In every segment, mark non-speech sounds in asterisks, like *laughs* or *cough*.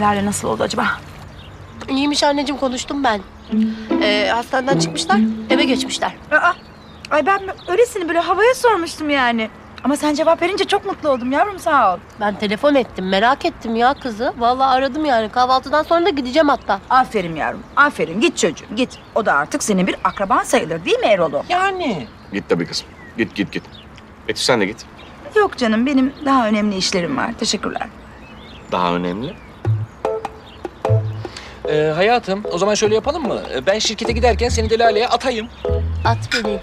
Lale nasıl oldu acaba? İyiymiş anneciğim konuştum ben. Ee, hastaneden çıkmışlar eve geçmişler. Aa, ay ben öylesini böyle havaya sormuştum yani. Ama sen cevap verince çok mutlu oldum yavrum sağ ol. Ben telefon ettim merak ettim ya kızı. Vallahi aradım yani kahvaltıdan sonra da gideceğim hatta. Aferin yavrum aferin git çocuğum git. O da artık senin bir akraban sayılır değil mi Erol'u? Yani. Git tabii kızım. Git git git. Betüş sen de git. Yok canım benim daha önemli işlerim var teşekkürler. Daha önemli. Ee, hayatım o zaman şöyle yapalım mı? Ee, Ben şirkete giderken seni de Lale'ye atayım. At beni.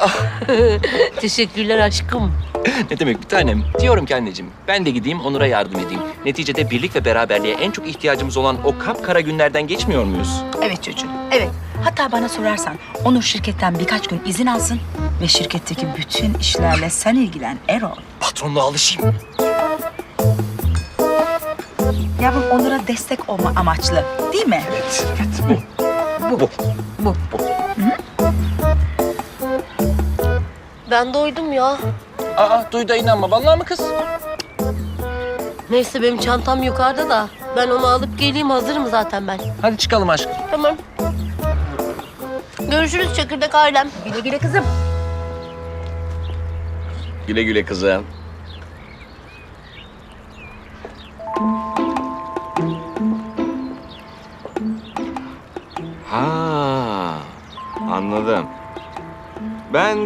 *laughs* Teşekkürler aşkım. ne demek bir tanem? Diyorum ki anneciğim ben de gideyim Onur'a yardım edeyim. Neticede birlik ve beraberliğe en çok ihtiyacımız olan o kapkara günlerden geçmiyor muyuz? Evet çocuğum evet. Hatta bana sorarsan Onur şirketten birkaç gün izin alsın ve şirketteki bütün işlerle sen ilgilen Erol. Patronluğa alışayım. Yavrum Onur'a destek olma amaçlı değil mi? Evet, evet bu. Bu. Bu. Ben doydum ya. Aa duy da inanma vallahi mı kız? Neyse benim çantam yukarıda da ben onu alıp geleyim hazırım zaten ben. Hadi çıkalım aşkım. Tamam. Görüşürüz çekirdek ailem. Güle güle kızım. Güle güle kızım.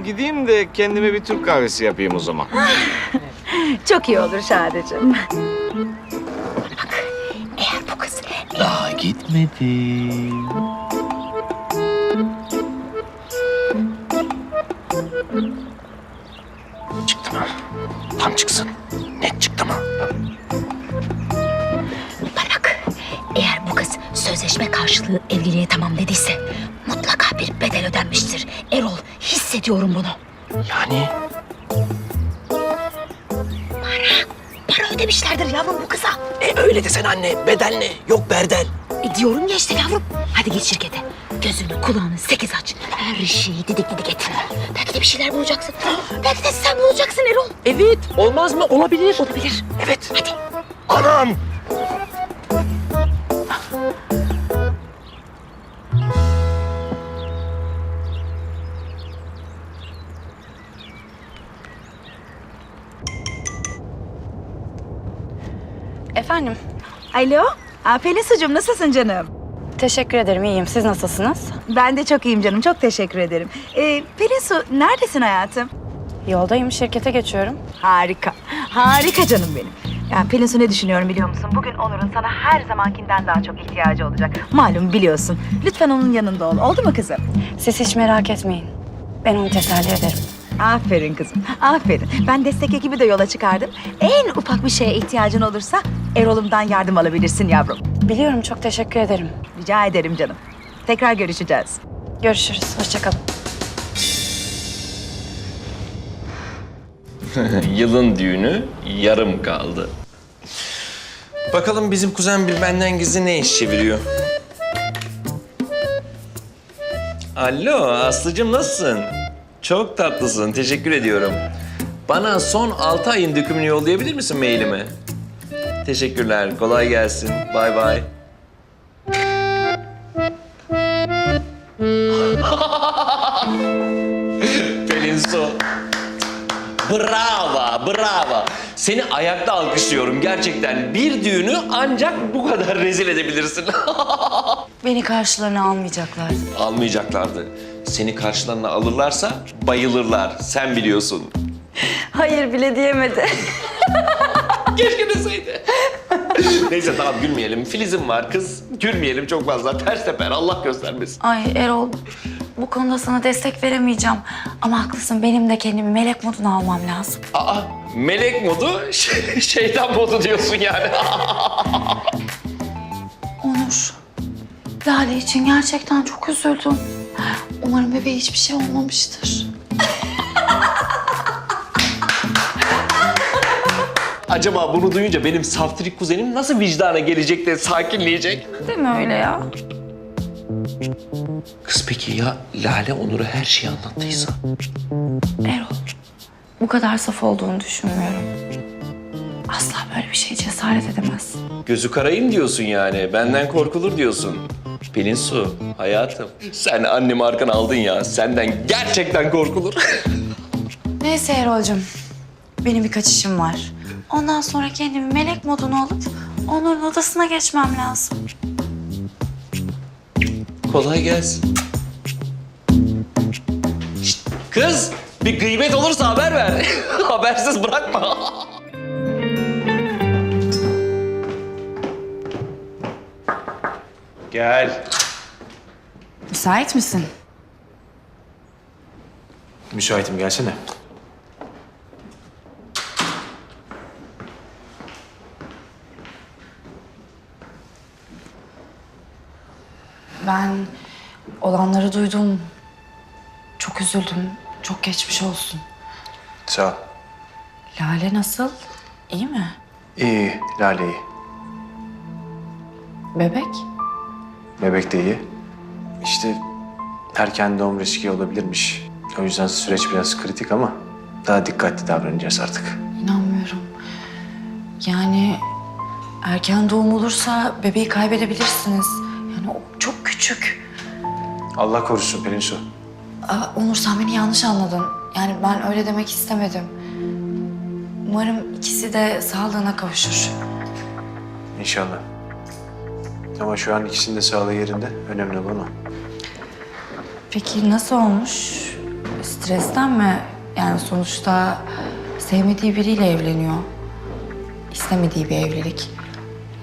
Ben gideyim de kendime bir Türk kahvesi yapayım o zaman. *laughs* Çok iyi olur Şadeciğim. Bak eğer bu kız Daha gitmedim. Çıktı mı? Tam çıksın. Sözleşme karşılığı evliliğe tamam dediyse mutlaka bir bedel ödenmiştir. Erol, hissediyorum bunu. Yani Para ödemişlerdir yavrum bu kıza. e, öyle desen anne. Bedel ne? Yok berdel. E, diyorum ya işte yavrum. Hadi git şirkete. Gözünü, kulağını sekiz aç. Her şeyi didik didik et. Belki de bir şeyler bulacaksın. Belki de sen bulacaksın Erol. Evet. Olmaz mı? Olabilir. Olabilir. Evet. Hadi. Anam. Efendim, Alo, Aa, Pelinsucuğum nasılsın canım? teşekkür ederim. iyiyim. Siz nasılsınız? Ben de çok iyiyim canım, çok teşekkür ederim. Ee, Pelinsu, neredesin hayatım? Yoldayım, şirkete geçiyorum. Harika, harika canım benim. Ya Pelinsu ne düşünüyorum biliyor musun? Bugün Onur'un sana her zamankinden daha çok ihtiyacı olacak. Malum biliyorsun. Lütfen onun yanında ol. Oldu mu kızım? Siz hiç merak etmeyin. Ben onu teselli ederim. Aferin kızım, aferin. Ben destek ekibi de yola çıkardım. En ufak bir şeye ihtiyacın olursa Erol'umdan yardım alabilirsin yavrum. Biliyorum, çok teşekkür ederim. Rica ederim canım. Tekrar görüşeceğiz. Görüşürüz, hoşçakalın. *laughs* Yılın düğünü yarım kaldı. Bakalım bizim kuzen bir benden gizli ne iş çeviriyor? Alo Aslıcığım nasılsın? Çok tatlısın, teşekkür ediyorum. Bana son altı ayın dökümünü yollayabilir misin mailime? Teşekkürler, kolay gelsin. Bay bay. *laughs* Pelin Su. Bravo, bravo. Seni ayakta alkışlıyorum gerçekten. Bir düğünü ancak bu kadar rezil edebilirsin. *laughs* Beni karşılarına almayacaklar. Almayacaklardı. Seni karşılarına alırlarsa bayılırlar. Sen biliyorsun. Hayır bile diyemedi. Keşke deseydi. Neyse tamam gülmeyelim. Filizim var kız. Gülmeyelim çok fazla. Ters teper Allah göstermesin. Ay Erol, bu konuda sana destek veremeyeceğim. Ama haklısın, benim de kendimi melek moduna almam lazım. Aa melek modu şey- şeytan modu diyorsun yani. Onur, Lale için gerçekten çok üzüldüm. Umarım bebeğe hiçbir şey olmamıştır. Acaba bunu duyunca benim saftirik kuzenim nasıl vicdana gelecek de sakinleyecek? Değil mi öyle ya? Kız peki ya Lale Onur'a her şeyi anlattıysa? Erol, bu kadar saf olduğunu düşünmüyorum. Asla böyle bir şeye cesaret edemez. Gözü karayım diyorsun yani. Benden korkulur diyorsun. Pelin Su, hayatım. Sen annemi arkana aldın ya. Senden gerçekten korkulur. *laughs* Neyse Erol'cum. Benim birkaç işim var. Ondan sonra kendimi melek moduna alıp Onur'un odasına geçmem lazım. Kolay gelsin. Şşt, kız, bir gıybet olursa haber ver. *laughs* Habersiz bırakma. *laughs* Gel. Müsait misin? Müsaitim gelsene. Ben olanları duydum. Çok üzüldüm. Çok geçmiş olsun. Sağ ol. Lale nasıl? İyi mi? İyi, Lale iyi. Bebek? Bebek de iyi. İşte erken doğum riski olabilirmiş. O yüzden süreç biraz kritik ama daha dikkatli davranacağız artık. İnanmıyorum. Yani erken doğum olursa bebeği kaybedebilirsiniz. Yani o çok küçük. Allah korusun Pelin Su. Aa, Onur sen beni yanlış anladın. Yani ben öyle demek istemedim. Umarım ikisi de sağlığına kavuşur. İnşallah. Ama şu an ikisinin de sağlığı yerinde. Önemli olan o. Peki nasıl olmuş? Stresten mi? Yani sonuçta sevmediği biriyle evleniyor. İstemediği bir evlilik.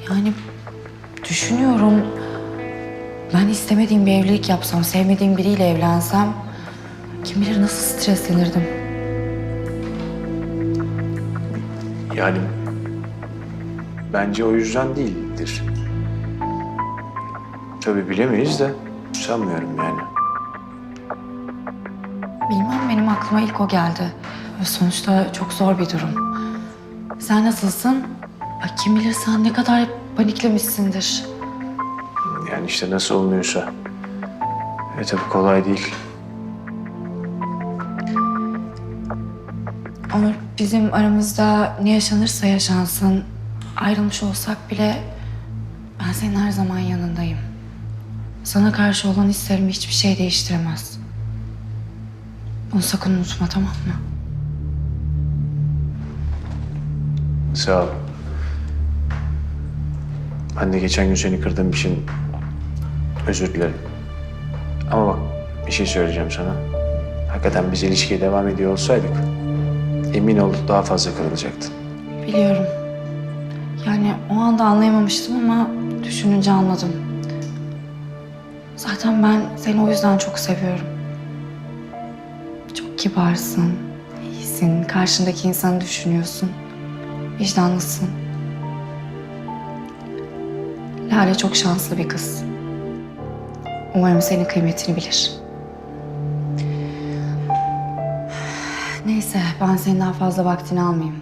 Yani düşünüyorum. Ben istemediğim bir evlilik yapsam, sevmediğim biriyle evlensem... ...kim bilir nasıl streslenirdim. Yani bence o yüzden değildir. Tabii bilemeyiz de sanmıyorum yani. Bilmem benim aklıma ilk o geldi. Sonuçta çok zor bir durum. Sen nasılsın? Ay, kim bilir sen ne kadar paniklemişsindir. Yani işte nasıl olmuyorsa. E tabii kolay değil. Onur bizim aramızda ne yaşanırsa yaşansın, ayrılmış olsak bile ben senin her zaman yanındayım. Sana karşı olan hislerimi hiçbir şey değiştiremez. Bunu sakın unutma tamam mı? Sağ ol. De geçen gün seni kırdığım için özür dilerim. Ama bak bir şey söyleyeceğim sana. Hakikaten biz ilişkiye devam ediyor olsaydık emin ol daha fazla kırılacaktın. Biliyorum. Yani o anda anlayamamıştım ama düşününce anladım. Zaten ben seni o yüzden çok seviyorum. Çok kibarsın, iyisin, karşındaki insanı düşünüyorsun. Vicdanlısın. Lale çok şanslı bir kız. Umarım senin kıymetini bilir. Neyse ben senin daha fazla vaktini almayayım.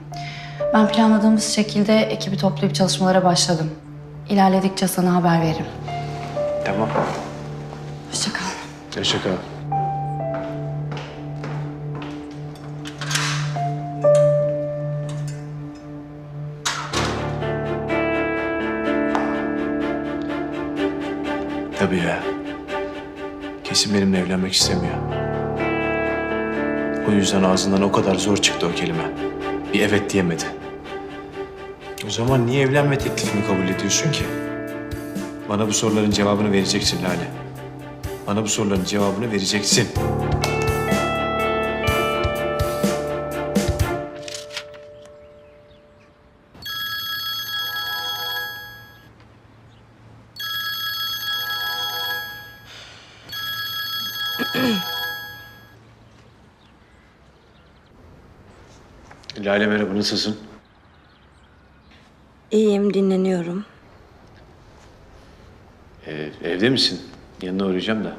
Ben planladığımız şekilde ekibi toplayıp çalışmalara başladım. İlerledikçe sana haber veririm. Tamam. Hoşça kal. Tabii ya. Kesin benimle evlenmek istemiyor. O yüzden ağzından o kadar zor çıktı o kelime. Bir evet diyemedi. O zaman niye evlenme teklifimi kabul ediyorsun ki? Bana bu soruların cevabını vereceksin Lale. Bana bu soruların cevabını vereceksin. *clears throat* Lale merhaba, nasılsın? İyiyim, dinleniyorum. Ee, evde misin? Yanına uğrayacağım da.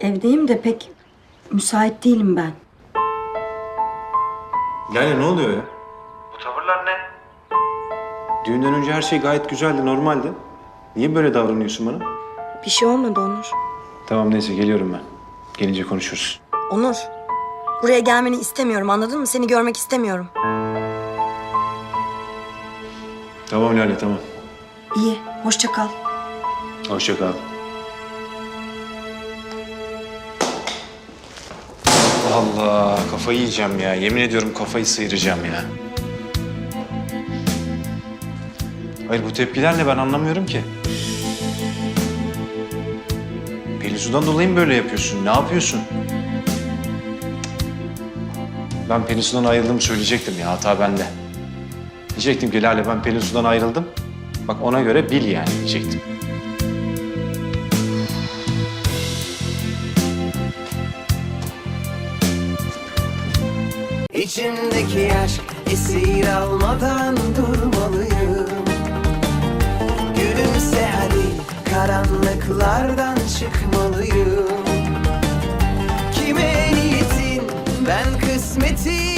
Evdeyim de pek müsait değilim ben. Lale ne oluyor ya? Bu tavırlar ne? Düğünden önce her şey gayet güzeldi, normaldi. Niye böyle davranıyorsun bana? Bir şey olmadı Onur. Tamam neyse geliyorum ben. Gelince konuşuruz. Onur, buraya gelmeni istemiyorum anladın mı? Seni görmek istemiyorum. Tamam Lale tamam. İyi, hoşça kal. Hoşça kal. Allah kafayı yiyeceğim ya. Yemin ediyorum kafayı sıyıracağım ya. Hayır bu tepkiler ne ben anlamıyorum ki. Pelinsu'dan dolayı mı böyle yapıyorsun? Ne yapıyorsun? Ben Pelinsu'dan ayrıldığımı söyleyecektim ya. Hata bende. Diyecektim ki Lale ben Pelinsu'dan ayrıldım. Bak ona göre bil yani diyecektim. İçimdeki aşk esir almadan durmalıyım. Gülümse hadi karanlıklardan çıkmalıyım. Kime niyetin? Ben kısmetim.